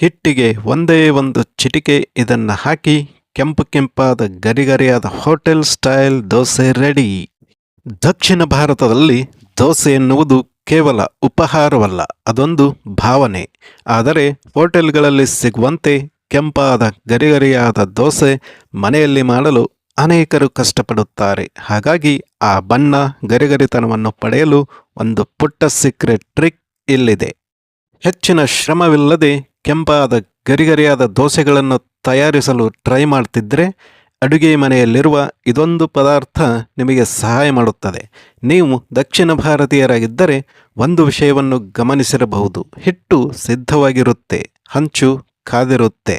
ಹಿಟ್ಟಿಗೆ ಒಂದೇ ಒಂದು ಚಿಟಿಕೆ ಇದನ್ನು ಹಾಕಿ ಕೆಂಪು ಕೆಂಪಾದ ಗರಿಗರಿಯಾದ ಹೋಟೆಲ್ ಸ್ಟೈಲ್ ದೋಸೆ ರೆಡಿ. ದಕ್ಷಿಣ ಭಾರತದಲ್ಲಿ ದೋಸೆ ಎನ್ನುವುದು ಕೇವಲ ಉಪಹಾರವಲ್ಲ, ಅದೊಂದು ಭಾವನೆ. ಆದರೆ ಹೋಟೆಲ್ಗಳಲ್ಲಿ ಸಿಗುವಂತೆ ಕೆಂಪಾದ ಗರಿಗರಿಯಾದ ದೋಸೆ ಮನೆಯಲ್ಲಿ ಮಾಡಲು ಅನೇಕರು ಕಷ್ಟಪಡುತ್ತಾರೆ. ಹಾಗಾಗಿ ಆ ಬಣ್ಣ ಗರಿಗರಿತನವನ್ನು ಪಡೆಯಲು ಒಂದು ಪುಟ್ಟ ಸೀಕ್ರೆಟ್ ಟ್ರಿಕ್ ಇಲ್ಲಿದೆ. ಹೆಚ್ಚಿನ ಶ್ರಮವಿಲ್ಲದೆ ಕೆಂಪಾದ ಗರಿಗರಿಯಾದ ದೋಸೆಗಳನ್ನು ತಯಾರಿಸಲು ಟ್ರೈ ಮಾಡ್ತಿದ್ದರೆ ಅಡುಗೆ ಮನೆಯಲ್ಲಿರುವ ಇದೊಂದು ಪದಾರ್ಥ ನಿಮಗೆ ಸಹಾಯ ಮಾಡುತ್ತದೆ. ನೀವು ದಕ್ಷಿಣ ಭಾರತೀಯರಾಗಿದ್ದರೆ ಒಂದು ವಿಷಯವನ್ನು ಗಮನಿಸಿರಬಹುದು. ಹಿಟ್ಟು ಸಿದ್ಧವಾಗಿರುತ್ತೆ, ಹಂಚು ಕಾದಿರುತ್ತೆ.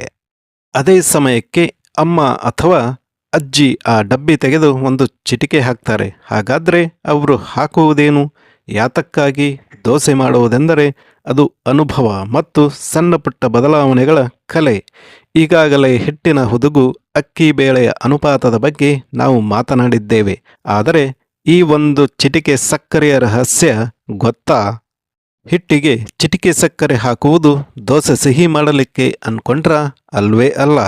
ಅದೇ ಸಮಯಕ್ಕೆ ಅಮ್ಮ ಅಥವಾ ಅಜ್ಜಿ ಆ ಡಬ್ಬಿ ತೆಗೆದು ಒಂದು ಚಿಟಿಕೆ ಹಾಕ್ತಾರೆ. ಹಾಗಾದರೆ ಅವರು ಹಾಕುವುದೇನು? ಯಾತಕ್ಕಾಗಿ ದೋಸೆ ಮಾಡುವುದೆಂದರೆ ಅದು ಅನುಭವ ಮತ್ತು ಸಣ್ಣಪುಟ್ಟ ಬದಲಾವಣೆಗಳ ಕಲೆ. ಈಗಾಗಲೇ ಹಿಟ್ಟಿನ ಹುದುಗು ಅಕ್ಕಿ ಬೇಳೆಯ ಅನುಪಾತದ ಬಗ್ಗೆ ನಾವು ಮಾತನಾಡಿದ್ದೇವೆ. ಆದರೆ ಈ ಒಂದು ಚಿಟಿಕೆ ಸಕ್ಕರೆಯ ರಹಸ್ಯ ಗೊತ್ತಾ? ಹಿಟ್ಟಿಗೆ ಚಿಟಿಕೆ ಸಕ್ಕರೆ ಹಾಕುವುದು ದೋಸೆ ಸಿಹಿ ಮಾಡಲಿಕ್ಕೆ ಅನ್ಕೊಂಡ್ರ ಅಲ್ವೇ ಅಲ್ಲ.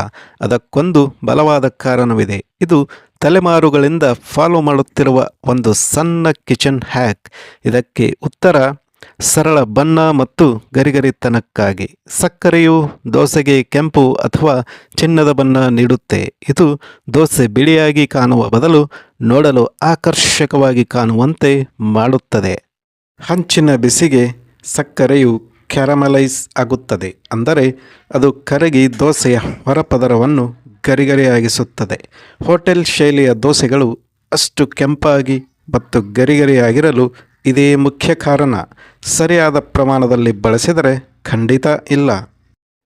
ಅದಕ್ಕೊಂದು ಬಲವಾದ ಕಾರಣವಿದೆ. ಇದು ತಲೆಮಾರುಗಳಿಂದ ಫಾಲೋ ಮಾಡುತ್ತಿರುವ ಒಂದು ಸಣ್ಣ ಕಿಚನ್ ಹ್ಯಾಕ್ ಇದಕ್ಕೆ ಉತ್ತರ, ಸರಳ ಬಣ್ಣ ಮತ್ತು ಗರಿಗರಿತನಕ್ಕಾಗಿ. ಸಕ್ಕರೆಯು ದೋಸೆಗೆ ಕೆಂಪು ಅಥವಾ ಚಿನ್ನದ ಬಣ್ಣ ನೀಡುತ್ತೆ. ಇದು ದೋಸೆ ಬಿಳಿಯಾಗಿ ಕಾಣುವ ಬದಲು ನೋಡಲು ಆಕರ್ಷಕವಾಗಿ ಕಾಣುವಂತೆ ಮಾಡುತ್ತದೆ. ಹಂಚಿನ ಬಿಸಿಗೆ ಸಕ್ಕರೆಯು ಕ್ಯಾರಮಲೈಸ್ ಆಗುತ್ತದೆ, ಅಂದರೆ ಅದು ಕರಗಿ ದೋಸೆಯ ಹೊರಪದರವನ್ನು ಗರಿಗರಿಯಾಗಿಸುತ್ತದೆ. ಹೋಟೆಲ್ ಶೈಲಿಯ ದೋಸೆಗಳು ಅಷ್ಟು ಕೆಂಪಾಗಿ ಮತ್ತು ಗರಿಗರಿಯಾಗಿರಲು ಇದೇ ಮುಖ್ಯ ಕಾರಣ. ಸರಿಯಾದ ಪ್ರಮಾಣದಲ್ಲಿ ಬಳಸಿದರೆ ಖಂಡಿತ ಇಲ್ಲ.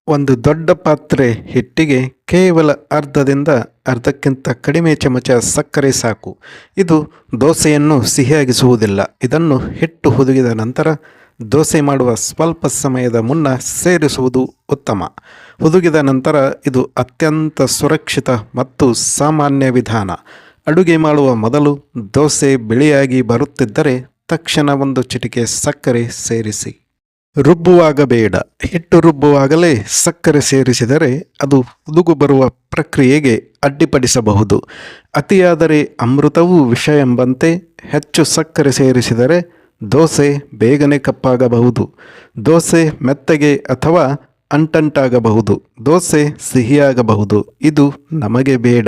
ಒಂದು ದೊಡ್ಡ ಪಾತ್ರೆ ಹಿಟ್ಟಿಗೆ ಕೇವಲ ಅರ್ಧದಿಂದ ಅರ್ಧಕ್ಕಿಂತ ಕಡಿಮೆ ಚಮಚ ಸಕ್ಕರೆ ಸಾಕು. ಇದು ದೋಸೆಯನ್ನು ಸಿಹಿಯಾಗಿಸುವುದಿಲ್ಲ. ಇದನ್ನು ಹಿಟ್ಟು ಹುದುಗಿದ ನಂತರ ದೋಸೆ ಮಾಡುವ ಸ್ವಲ್ಪ ಸಮಯದ ಮುನ್ನ ಸೇರಿಸುವುದು ಉತ್ತಮ. ಹುದುಗಿದ ನಂತರ ಇದು ಅತ್ಯಂತ ಸುರಕ್ಷಿತ ಮತ್ತು ಸಾಮಾನ್ಯ ವಿಧಾನ. ಅಡುಗೆ ಮಾಡುವ ಮೊದಲು ದೋಸೆ ಬಿಳಿಯಾಗಿ ಬರುತ್ತಿದ್ದರೆ ತಕ್ಷಣ ಒಂದು ಚಿಟಿಕೆ ಸಕ್ಕರೆ ಸೇರಿಸಿ. ರುಬ್ಬುವಾಗ ಬೇಡ ಹಿಟ್ಟು ರುಬ್ಬುವಾಗಲೇ ಸಕ್ಕರೆ ಸೇರಿಸಿದರೆ ಅದು ಹುದುಗು ಬರುವ ಪ್ರಕ್ರಿಯೆಗೆ ಅಡ್ಡಿಪಡಿಸಬಹುದು. ಅತಿಯಾದರೆ ಅಮೃತವೂ ವಿಷ ಎಂಬಂತೆ ಹೆಚ್ಚು ಸಕ್ಕರೆ ಸೇರಿಸಿದರೆ ದೋಸೆ ಬೇಗನೆ ಕಪ್ಪಾಗಬಹುದು. ದೋಸೆ ಮೆತ್ತಗೆ ಅಥವಾ ಅಂಟಂಟಾಗಬಹುದು. ದೋಸೆ ಸಿಹಿಯಾಗಬಹುದು. ಇದು ನಮಗೆ ಬೇಡ.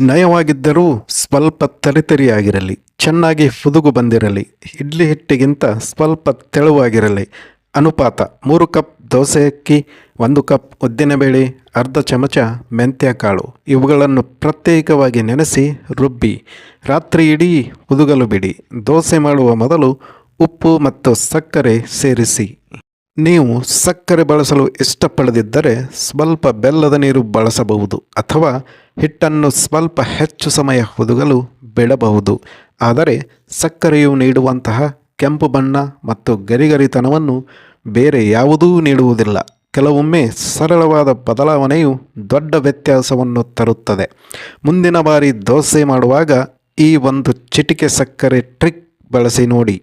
ನಯವಾಗಿದ್ದರೂ ಸ್ವಲ್ಪ ತರಿತರಿಯಾಗಿರಲಿ. ಚೆನ್ನಾಗಿ ಹುದುಗು ಬಂದಿರಲಿ. ಇಡ್ಲಿ ಹಿಟ್ಟಿಗಿಂತ ಸ್ವಲ್ಪ ತೆಳುವಾಗಿರಲಿ. ಅನುಪಾತ, ಮೂರು ಕಪ್ ದೋಸೆ ಅಕ್ಕಿ ಒಂದು ಕಪ್ ಉದ್ದಿನಬೇಳೆ ಅರ್ಧ ಚಮಚ ಮೆಂತ್ಯ ಕಾಳು. ಇವುಗಳನ್ನು ಪ್ರತ್ಯೇಕವಾಗಿ ನೆನೆಸಿ ರುಬ್ಬಿ. ರಾತ್ರಿ ಇಡೀ ಹುದುಗಲು ಬಿಡಿ. ದೋಸೆ ಮಾಡುವ ಮೊದಲು ಉಪ್ಪು ಮತ್ತು ಸಕ್ಕರೆ ಸೇರಿಸಿ. ನೀವು ಸಕ್ಕರೆ ಬಳಸಲು ಇಷ್ಟಪಡದಿದ್ದರೆ ಸ್ವಲ್ಪ ಬೆಲ್ಲದ ನೀರು ಬಳಸಬಹುದು ಅಥವಾ ಹಿಟ್ಟನ್ನು ಸ್ವಲ್ಪ ಹೆಚ್ಚು ಸಮಯ ಹುದುಗಲು ಬಿಡಬಹುದು. ಆದರೆ ಸಕ್ಕರೆಯು ನೀಡುವಂತಹ ಕೆಂಪು ಬಣ್ಣ ಮತ್ತು ಗರಿಗರಿತನವನ್ನು ಬೇರೆ ಯಾವುದೂ ನೀಡುವುದಿಲ್ಲ. ಕೆಲವೊಮ್ಮೆ ಸರಳವಾದ ಬದಲಾವಣೆಯು ದೊಡ್ಡ ವ್ಯತ್ಯಾಸವನ್ನು ತರುತ್ತದೆ. ಮುಂದಿನ ಬಾರಿ ದೋಸೆ ಮಾಡುವಾಗ ಈ ಒಂದು ಚಿಟಿಕೆ ಸಕ್ಕರೆ ಟ್ರಿಕ್ ಬಳಸಿ ನೋಡಿ.